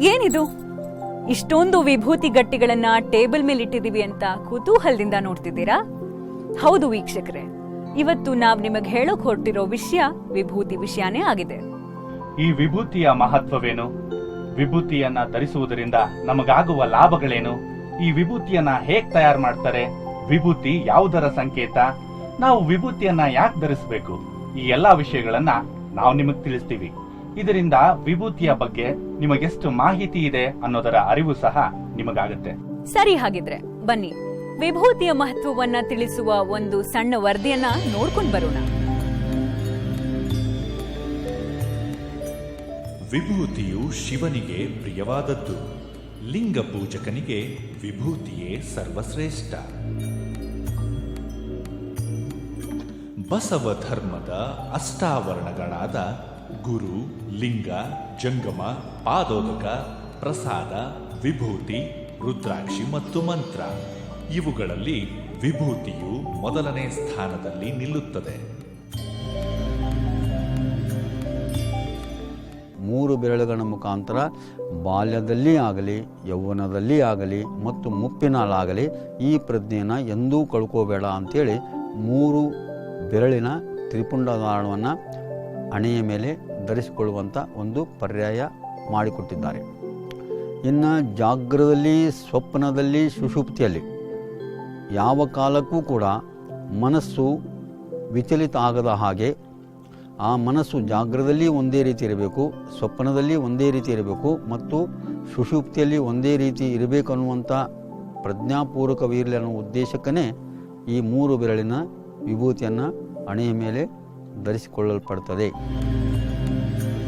ಏನಿದು? ಇಷ್ಟೊಂದು ವಿಭೂತಿ ಗಟ್ಟಿಗಳನ್ನ ಟೇಬಲ್ ಮೇಲೆ ಇಟ್ಟಿದೀವಿ ಅಂತ ಕುತೂಹಲದಿಂದ ನೋಡ್ತಿದ್ದೀರಾ? ಹೌದು ವೀಕ್ಷಕರೇ, ಇವತ್ತು ನಾವ್ ನಿಮಗೆ ಹೇಳೋಕ್ ಹೊರಟಿರೋ ವಿಷಯ ವಿಭೂತಿ ವಿಷಯನೇ ಆಗಿದೆ. ಈ ವಿಭೂತಿಯ ಮಹತ್ವವೇನು? ವಿಭೂತಿಯನ್ನ ಧರಿಸುವುದರಿಂದ ನಮಗಾಗುವ ಲಾಭಗಳೇನು? ಈ ವಿಭೂತಿಯನ್ನ ಹೇಗ್ ತಯಾರು ಮಾಡ್ತಾರೆ? ವಿಭೂತಿ ಯಾವುದರ ಸಂಕೇತ? ನಾವು ವಿಭೂತಿಯನ್ನ ಯಾಕೆ ಧರಿಸಬೇಕು? ಈ ಎಲ್ಲಾ ವಿಷಯಗಳನ್ನ ನಾವು ನಿಮಗೆ ತಿಳಿಸ್ತೀವಿ. ಇದರಿಂದ ವಿಭೂತಿಯ ಬಗ್ಗೆ ನಿಮಗೆಷ್ಟು ಮಾಹಿತಿ ಇದೆ ಅನ್ನೋದರ ಅರಿವು ಸಹ ನಿಮಗಾಗುತ್ತೆ. ಸರಿ ಹಾಗಿದ್ರೆ ಬನ್ನಿ. ವಿಭೂತಿಯ ಮಹತ್ವವನ್ನ ತಿಳಿಸುವ ಒಂದು ಸಣ್ಣ ವರದಿಯನ್ನ ನೋಡ್ಕೊಂಡು ಬರೋಣ. ವಿಭೂತಿಯು ಶಿವನಿಗೆ ಪ್ರಿಯವಾದದ್ದು. ಲಿಂಗ ಪೂಜಕನಿಗೆ ವಿಭೂತಿಯೇ ಸರ್ವಶ್ರೇಷ್ಠ. ಬಸವ ಧರ್ಮದ ಅಷ್ಟಾವರಣಗಳಾದ ಗುರು, ಲಿಂಗ, ಜಂಗಮ, ಪಾದೋದಕ, ಪ್ರಸಾದ, ವಿಭೂತಿ, ರುದ್ರಾಕ್ಷಿ ಮತ್ತು ಮಂತ್ರ. ಇವುಗಳಲ್ಲಿ ವಿಭೂತಿಯು ಮೊದಲನೇ ಸ್ಥಾನದಲ್ಲಿ ನಿಲ್ಲುತ್ತದೆ. ಮೂರು ಬೆರಳುಗಳ ಮುಖಾಂತರ ಬಾಲ್ಯದಲ್ಲಿ ಆಗಲಿ, ಯೌವನದಲ್ಲಿ ಆಗಲಿ ಮತ್ತು ಮುಪ್ಪಿನಲ್ಲಾಗಲಿ ಈ ಪ್ರಜ್ಞೆಯನ್ನು ಎಂದೂ ಕಳ್ಕೋಬೇಡ ಅಂಥೇಳಿ ಮೂರು ಬೆರಳಿನ ತ್ರಿಪುಂಡಧಾರಣವನ್ನು ಹಣೆಯ ಮೇಲೆ ಧರಿಸಿಕೊಳ್ಳುವಂಥ ಒಂದು ಪರ್ಯಾಯ ಮಾಡಿಕೊಟ್ಟಿದ್ದಾರೆ. ಇನ್ನು ಜಾಗ್ರದಲ್ಲಿ, ಸ್ವಪ್ನದಲ್ಲಿ, ಸುಷುಪ್ತಿಯಲ್ಲಿ ಯಾವ ಕಾಲಕ್ಕೂ ಕೂಡ ಮನಸ್ಸು ವಿಚಲಿತ ಆಗದ ಹಾಗೆ ಆ ಮನಸ್ಸು ಜಾಗ್ರದಲ್ಲಿ ಒಂದೇ ರೀತಿ ಇರಬೇಕು, ಸ್ವಪ್ನದಲ್ಲಿ ಒಂದೇ ರೀತಿ ಇರಬೇಕು ಮತ್ತು ಸುಷುಪ್ತಿಯಲ್ಲಿ ಒಂದೇ ರೀತಿ ಇರಬೇಕು ಅನ್ನುವಂಥ ಪ್ರಜ್ಞಾಪೂರ್ವಕವಿರಲಿ ಅನ್ನೋ ಉದ್ದೇಶಕ್ಕನೇ ಈ ಮೂರು ಬೆರಳಿನ ವಿಭೂತಿಯನ್ನು ಹಣೆಯ ಮೇಲೆ ಧರಿಸಿಕೊಳ್ಳಲ್ಪಡ್ತದೆ